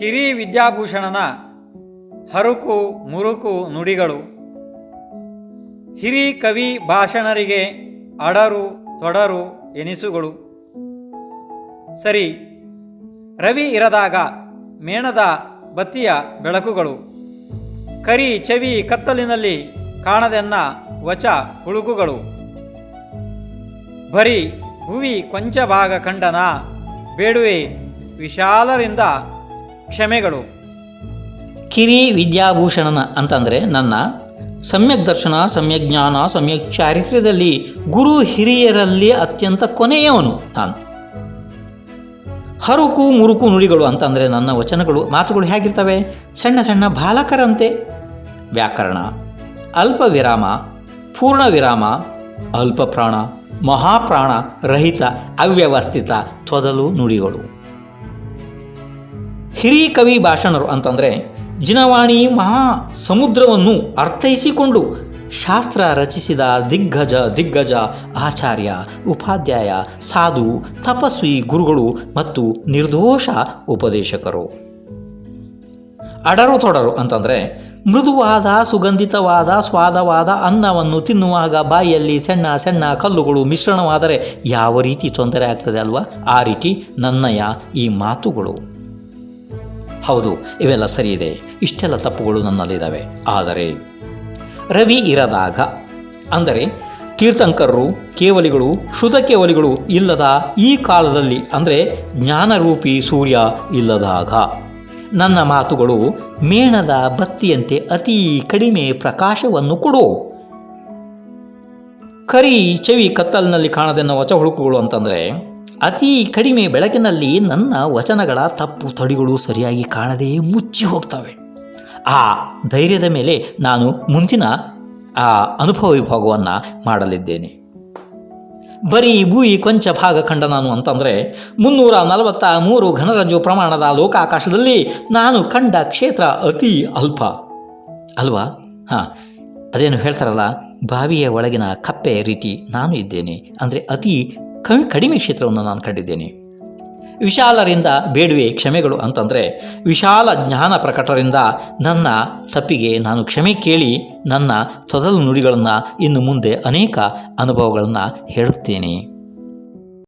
ಕಿರಿ ವಿದ್ಯಾಭೂಷಣನ ಹರುಕು ಮುರುಕು ನುಡಿಗಳು. ಹಿರಿ ಕವಿ ಭಾಷಣರಿಗೆ ಅಡರು ತೊಡರು ಎನಿಸುಗಳು. ಸರಿ, ರವಿ ಇರದಾಗ ಮೇಣದ ಬತ್ತಿಯ ಬೆಳಕುಗಳು. ಕರಿ ಚವಿ ಕತ್ತಲಿನಲ್ಲಿ ಕಾಣದೆನ್ನ ವಚ ಹುಳುಕುಗಳು. ಬರೀ ಭುವಿ ಕೊಂಚ ಭಾಗ ಕಂಡನ ಬೇಡುವೆ ವಿಶಾಲರಿಂದ ಕ್ಷಮೆಗಳು. ಕಿರಿ ವಿದ್ಯಾಭೂಷಣನ ಅಂತಂದರೆ ನನ್ನ ಸಮ್ಯಕ್ ದರ್ಶನ, ಸಮ್ಯಕ್ ಜ್ಞಾನ, ಸಮ್ಯಕ್ ಚಾರಿತ್ರ್ಯದಲ್ಲಿ ಗುರು ಹಿರಿಯರಲ್ಲಿ ಅತ್ಯಂತ ಕೊನೆಯವನು ನಾನು. ಹರುಕು, ಮುರುಕು ನುಡಿಗಳು ಅಂತಂದರೆ ನನ್ನ ವಚನಗಳು, ಮಾತುಗಳು ಹೇಗಿರ್ತವೆ? ಸಣ್ಣ ಸಣ್ಣ ಬಾಲಕರಂತೆ. ವ್ಯಾಕರಣ, ಅಲ್ಪ ವಿರಾಮ, ಪೂರ್ಣ ವಿರಾಮ, ಅಲ್ಪ ಪ್ರಾಣ, ಮಹಾಪ್ರಾಣ, ರಹಿತ, ಅವ್ಯವಸ್ಥಿತ, ತೊದಲು ನುಡಿಗಳು ಹಿರಿ ಕವಿ ಭಾಷಣರು ಅಂತಂದರೆ ಜಿನವಾಣಿ ಮಹಾ ಸಮುದ್ರವನ್ನು ಅರ್ಥೈಸಿಕೊಂಡು ಶಾಸ್ತ್ರ ರಚಿಸಿದ ದಿಗ್ಗಜ ದಿಗ್ಗಜ ಆಚಾರ್ಯ ಉಪಾಧ್ಯಾಯ ಸಾಧು ತಪಸ್ವಿ ಗುರುಗಳು ಮತ್ತು ನಿರ್ದೋಷ ಉಪದೇಶಕರು. ಅಡರು ತೊಡರು ಅಂತಂದರೆ ಮೃದುವಾದ, ಸುಗಂಧಿತವಾದ, ಸ್ವಾದವಾದ ಅನ್ನವನ್ನು ತಿನ್ನುವಾಗ ಬಾಯಿಯಲ್ಲಿ ಸಣ್ಣ ಸಣ್ಣ ಕಲ್ಲುಗಳು ಮಿಶ್ರಣವಾದರೆ ಯಾವ ರೀತಿ ತೊಂದರೆ ಆಗ್ತದೆ ಅಲ್ವಾ? ಆ ರೀತಿ ನನ್ನಯ ಈ ಮಾತುಗಳು. ಹೌದು, ಇವೆಲ್ಲ ಸರಿ ಇದೆ. ಇಷ್ಟೆಲ್ಲ ತಪ್ಪುಗಳು ನನ್ನಲ್ಲಿದ್ದಾವೆ ಆದರೆ, ರವಿ ಇರದಾಗ, ಅಂದರೆ ಕೀರ್ತಂಕರರು ಕೇವಲಿಗಳು ಶುದ್ಧ ಕೇವಲಿಗಳು ಇಲ್ಲದ ಈ ಕಾಲದಲ್ಲಿ, ಅಂದರೆ ಜ್ಞಾನರೂಪಿ ಸೂರ್ಯ ಇಲ್ಲದಾಗ, ನನ್ನ ಮಾತುಗಳು ಮೇಣದ ಬತ್ತಿಯಂತೆ ಅತಿ ಕಡಿಮೆ ಪ್ರಕಾಶವನ್ನು ಕೊಡು. ಕರಿ, ಚವಿ ಕತ್ತಲಿನಲ್ಲಿ ಕಾಣದೆನ್ನುವ ಹುಳುಕುಗಳು ಅಂತಂದರೆ ಅತಿ ಕಡಿಮೆ ಬೆಳಕಿನಲ್ಲಿ ನನ್ನ ವಚನಗಳ ತಪ್ಪು ತಡಿಗಳು ಸರಿಯಾಗಿ ಕಾಣದೇ ಮುಚ್ಚಿ ಹೋಗ್ತವೆ. ಆ ಧೈರ್ಯದ ಮೇಲೆ ನಾನು ಮುಂದಿನ ಆ ಅನುಭವ ವಿಭಾಗವನ್ನು ಮಾಡಲಿದ್ದೇನೆ. ಬರೀ ಭೂಯಿ ಕೊಂಚ ಭಾಗ ಕಂಡ ನಾನು ಅಂತಂದರೆ, ಮುನ್ನೂರ ನಲವತ್ತ ಮೂರು ಘನರಜ್ಜು ಪ್ರಮಾಣದ ಲೋಕಾಕಾಶದಲ್ಲಿ ನಾನು ಕಂಡ ಕ್ಷೇತ್ರ ಅತಿ ಅಲ್ಪ. ಅಲ್ವಾ? ಹಾಂ, ಅದೇನು ಹೇಳ್ತಾರಲ್ಲ, ಬಾವಿಯ ಒಳಗಿನ ಕಪ್ಪೆ ರೀತಿ ನಾನು ಇದ್ದೇನೆ. ಅಂದರೆ ಅತಿ ಕಡಿಮೆ ಕ್ಷೇತ್ರವನ್ನು ನಾನು ಕಂಡಿದ್ದೇನೆ. ವಿಶಾಲರಿಂದ ಬೇಡುವೆ ಕ್ಷಮೆಗಳು ಅಂತಂದರೆ, ವಿಶಾಲ ಜ್ಞಾನ ಪ್ರಕಟರಿಂದ ನನ್ನ ತಪ್ಪಿಗೆ ನಾನು ಕ್ಷಮೆ ಕೇಳಿ ನನ್ನ ತೊದಲು ನುಡಿಗಳನ್ನು ಇನ್ನು ಮುಂದೆ ಅನೇಕ ಅನುಭವಗಳನ್ನು ಹೇಳುತ್ತೇನೆ.